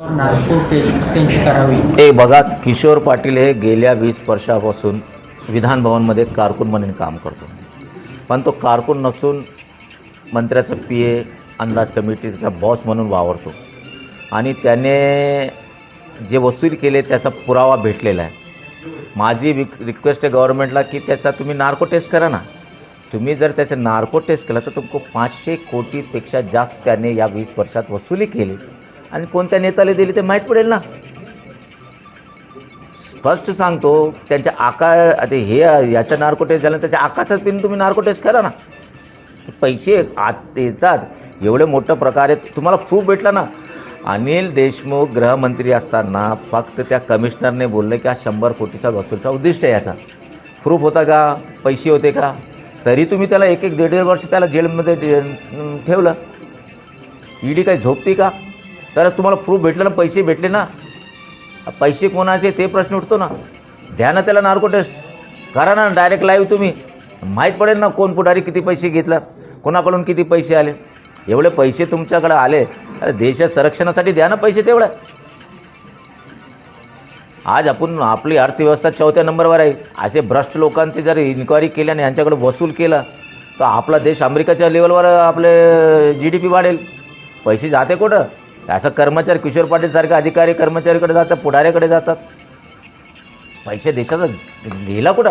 ए हे बघा किशोर पाटील हे गेल्या वीस वर्षापासून विधान भवनमध्ये कारकून म्हणून काम करतो. पण तो कारकून नसून मंत्र्याचं पी ए अंदाज कमिटीचा बॉस म्हणून वावरतो. आणि त्याने जे वसूल केले त्याचा पुरावा भेटलेला आहे. माझी विक रिक्वेस्ट आहे गव्हर्नमेंटला की त्याचा तुम्ही नार्को टेस्ट करा ना. तुम्ही जर त्याचे नार्को टेस्ट केला तर तुमको पाचशे कोटीपेक्षा जास्त त्याने या वीस वर्षात वसुली केली. आणि कोणत्या नेत्याला दिली ते माहीत पडेल ना. स्पष्ट सांगतो त्यांच्या आका ते हे याचं नार्कोटेस्ट झालं त्याच्या आकाशात पिन तुम्ही नार्कोटेस्ट करा ना. पैसे आत येतात एवढे मोठ्या प्रकारे तुम्हाला खूप भेटला ना. अनिल देशमुख गृहमंत्री असताना फक्त त्या कमिशनरने बोललं की हा शंभर कोटीचा वसूलचा उद्दिष्ट आहे याचा. प्रूफ होता का? पैसे होते का? तरी तुम्ही त्याला एक एक दीड दीड वर्ष त्याला जेलमध्ये ठेवलं. ईडी काही झोपती का? तर तुम्हाला प्रूफ भेटलं ना पैसे भेटले ना पैसे कोणाचे ते प्रश्न उठतो ना. द्या ना त्याला नार्को टेस्ट करा ना डायरेक्ट लाईव्ह तुम्ही. माहीत पडेल ना कोण पुढारी किती पैसे घेतला कोणाकडून किती पैसे आले. एवढे पैसे तुमच्याकडे आले अरे देशाच्या संरक्षणासाठी द्या ना पैसे तेवढ्या आज आपण आपली अर्थव्यवस्था चौथ्या नंबरवर आहे. असे भ्रष्ट लोकांची जर इन्क्वायरी केली आणि यांच्याकडे वसूल केला तर आपला देश अमेरिकेच्या लेवलवर आपले जी डी पी वाढेल. पैसे जाते कुठं? असं कर्मचारी किशोर पाटीलसारखे अधिकारी कर्मचारीकडे जातात पुढाऱ्याकडे जातात. पैसे देशाचा गेला कुठं?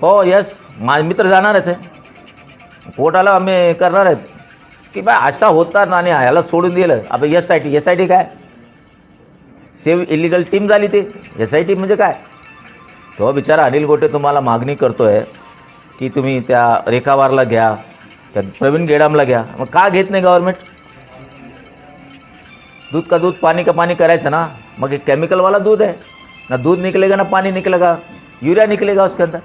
हो यस मा मित्र जाणारच आहे. कोर्टाला आम्ही करणार आहेत. की बा असा होता ना आणि ह्याला सोडून दिलं. आपण S I T S I T काय? सेव्ह इलिगल टीम झाली ती. एस आय टी म्हणजे काय? तो बिचारा अनिल गोटे तुम्हाला मागणी करतो आहे की तुम्ही त्या रेखावारला घ्या. त्या प्रवीण गेडामला घ्या. मग का घेत नाही गव्हर्नमेंट दूध का दूध पानी का पानी करायचं ना? मग एक केमिकलवाला दूध है ना दूध निकलेगा ना पानी निकलेगा. यूरिया निकलेगा उसके अंदर.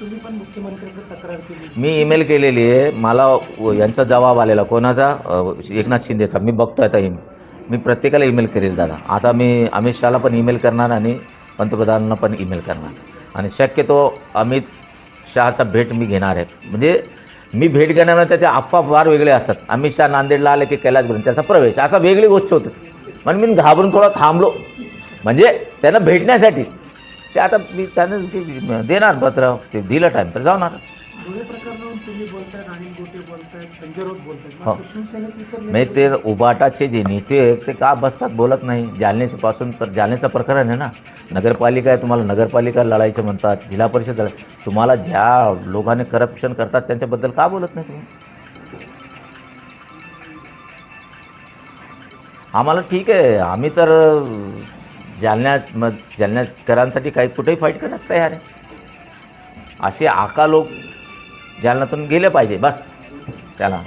तुम्ही पण मुख्यमंत्र्यांकडे तक्रार केली. मी ईमेल केलेली आहे. मला यांचा जवाब आलेला. कोणाचा? एकनाथ शिंदेचा. मी बघतो आता ईमेल मी प्रत्येकाला ईमेल करेल दादा. आता मी अमित शहाला पण ईमेल करणार आणि पंतप्रधानांना पण ईमेल करणार. आणि शक्यतो अमित शहाचा भेट मी घेणार आहे. म्हणजे मी भेट घेणार त्याचे अफवा फार वेगळे असतात. अमित शहा नांदेडला आले की कैलास घेऊन त्याचा प्रवेश. असा वेगळी गोष्ट होती. म्हणून मी घाबरून थोडा थांबलो. म्हणजे त्यांना भेटण्यासाठी. ते आता मी त्यांना ते देणार पत्र ते दिलं टाईम तर जाणार धुळे प्रकरणावरून तुम्ही बोलताय अनिल गोटे बोलताय संजय राऊत बोलताय हो. मात्र शिवसेनेचे इतर म्हणजे ते उबाटाचे जे नेते आहेत ते का बसतात बोलत नाही? जालन्यापासून तर जालन्याचं प्रकरण आहे ना. नगरपालिका आहे तुम्हाला नगरपालिका लढायचं म्हणतात जिल्हा परिषद तुम्हाला ज्या लोकांनी करप्शन करतात त्यांच्याबद्दल का बोलत नाही तुम्ही? आम्हाला ठीक आहे. आम्ही तर जालन्याच मग जालन्याकरांसाठी काही कुठेही फाईट करण्यास तयार आहे. असे आका लोक जालनातून गेलं पाहिजे बस. त्याला